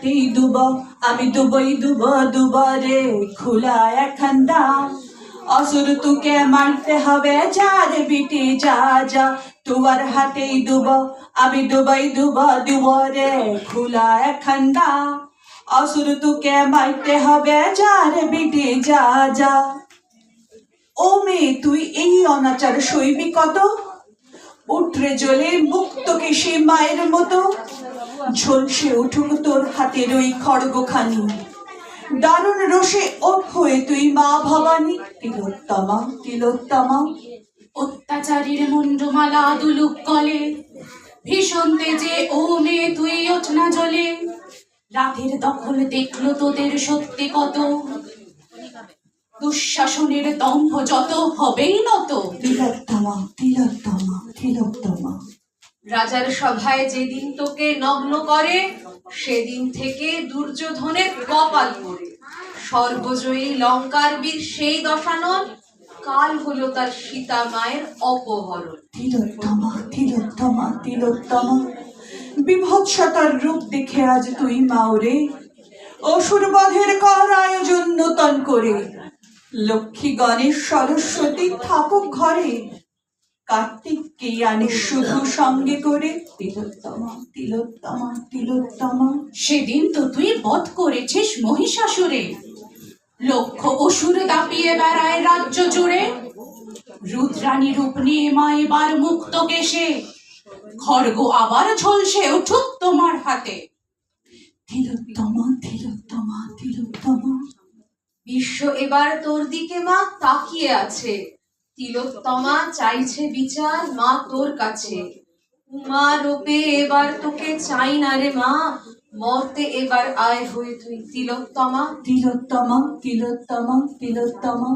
হাতেই দুব আমি দুবই দুব দুবরে খোলা এখানটা অসুর তোকে মারতে হবে, যা রে বিটি, যা যা। তোমার হাতেই দুব আমি দুবই দুব দুবরে খোলা এখানটা অসুর তোকে মারতে হবে, যা রে বিটি, যা যা। ও মেয়ে, তুই এই অনাচার সইবি কত? উঠরে জ্বলে মুক্তকে সে মায়ের মতো। ঝলসে উঠুক তোর হাতের ওই খড়গখানি। দারুণ রসে ওঠ হয়ে তুই মা ভবানী। তিলোত্তমা তিলোত্তমা। অত্যাচারীর মুন্ডমালা দুলুক কলে। ভীষণ তেজে ও মে তুই ওঠ না জ্বলে রাতের দখল দেখল তোদের সত্যি কত। দুঃশাসনের দম্ভ যত হবেই নত। তিলোত্তমা তিলোত্তমা তিলোত্তমা। রাজার সভায় যেদিন তোকে নগ্ন করে, সেদিন থেকে দুর্যোধনের কপাল পড়ে। সর্বজয়ী লঙ্কার বীর সেই দশানন, কাল হলো তার সীতা মায়ের অপহরণ। তিলোত্তমা তিলোত্তমা তিলোত্তমা বিভৎসতার রূপ দেখে আজ তুই মাওরে অসুর বধের কর আয়োজন নূতন করে। লক্ষ্মী গণেশ সরস্বতী থাকুক ঘরে কার্তিককে আনিস শুধু সঙ্গে করে। তিলোত্তমা তিলোত্তমা তিলোত্তমা। সেদিন তো তুই বধ করেছিস মহিষাসুরে। লক্ষ অসুর দাপিয়ে বেড়ায় রাজ্য জুড়ে। রুদ্রাণী রূপ নিয়ে মা এবার মুক্ত কেশে। খড়গ আবার ঝলসে উঠুক তোমার হাতে। তিলোত্তমা তিলোত্তমা তিলোত্তমা। বিশ্ব এবার তোর দিকে মা তাকিয়ে আছে। তিলোত্তমা চাইছে বিচার, মা তোর কাছে। উমা রূপে এবার তোকে চাই না রে মা। মরতে এবার আয় হয়ে তুই তিলোত্তমা। তিলোত্তমা তিলোত্তমা তিলোত্তমা।